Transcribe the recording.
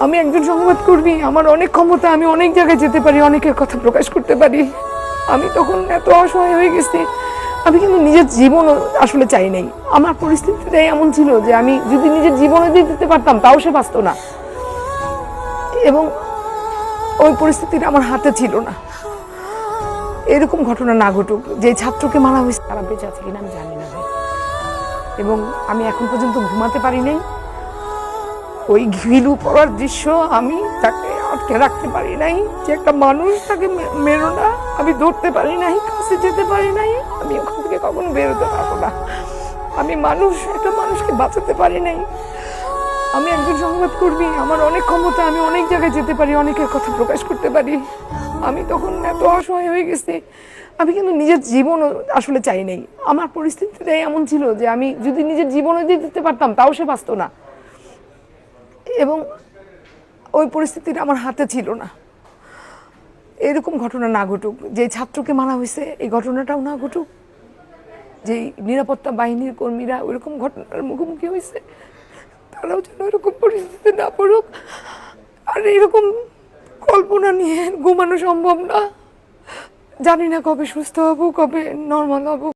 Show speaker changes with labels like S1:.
S1: আমি একজন সংবাদ কর্মী, আমার অনেক ক্ষমতা, আমি অনেক জায়গায় যেতে পারি, অনেকের কথা প্রকাশ করতে পারি। আমি তখন এত অসহায় হয়ে গেছি, আমি কিন্তু নিজের জীবন আসলে চাই নাই। আমার পরিস্থিতিটাই এমন ছিল যে আমি যদি নিজের জীবনে দিয়ে দিতে পারতাম, তাও সে বাঁচত না। এবং ওই পরিস্থিতিটা আমার হাতে ছিল না। এরকম ঘটনা না ঘটুক, যে ছাত্রকে মারা হয়েছে, তারা বেঁচে আছে কিনা আমি জানি না এবং আমি এখন পর্যন্ত ঘুমাতে পারি নাই। ওই ঘিলু পড়ার দৃশ্য আমি তাকে আটকে রাখতে পারি নাই। যে একটা মানুষ তাকে মেরো না, আমি ধরতে পারি নাই, কাছে যেতে পারি নাই, আমি ওখান থেকে কখনো বেরোতে পারব না। আমি মানুষ, একটা মানুষকে বাঁচাতে পারি নাই। আমি একজন সংবাদ কর্মী, আমার অনেক ক্ষমতা, আমি অনেক জায়গায় যেতে পারি, অনেকের কথা প্রকাশ করতে পারি। আমি তখন এত অসহায় হয়ে গেছি, আমি কিন্তু নিজের জীবন আসলে চাই নাই। আমার পরিস্থিতিটাই এমন ছিল যে আমি যদি নিজের জীবনও দিয়ে দিতে পারতাম, তাও সে বাঁচত না। ওই পরিস্থিতিটা আমার হাতে ছিল না। এরকম ঘটনা না ঘটুক। যে ছাত্রকে মারা হয়েছে, এই ঘটনাটাও না ঘটুক। যে নিরাপত্তা বাহিনীর কর্মীরা ওইরকম ঘটনার মুখোমুখি হয়েছে, তারাও যেন এরকম পরিস্থিতি না পড়ুক। আর এরকম কল্পনা নিয়ে ঘুমানো সম্ভব না। জানি না কবে সুস্থ হব, কবে নর্মাল হব।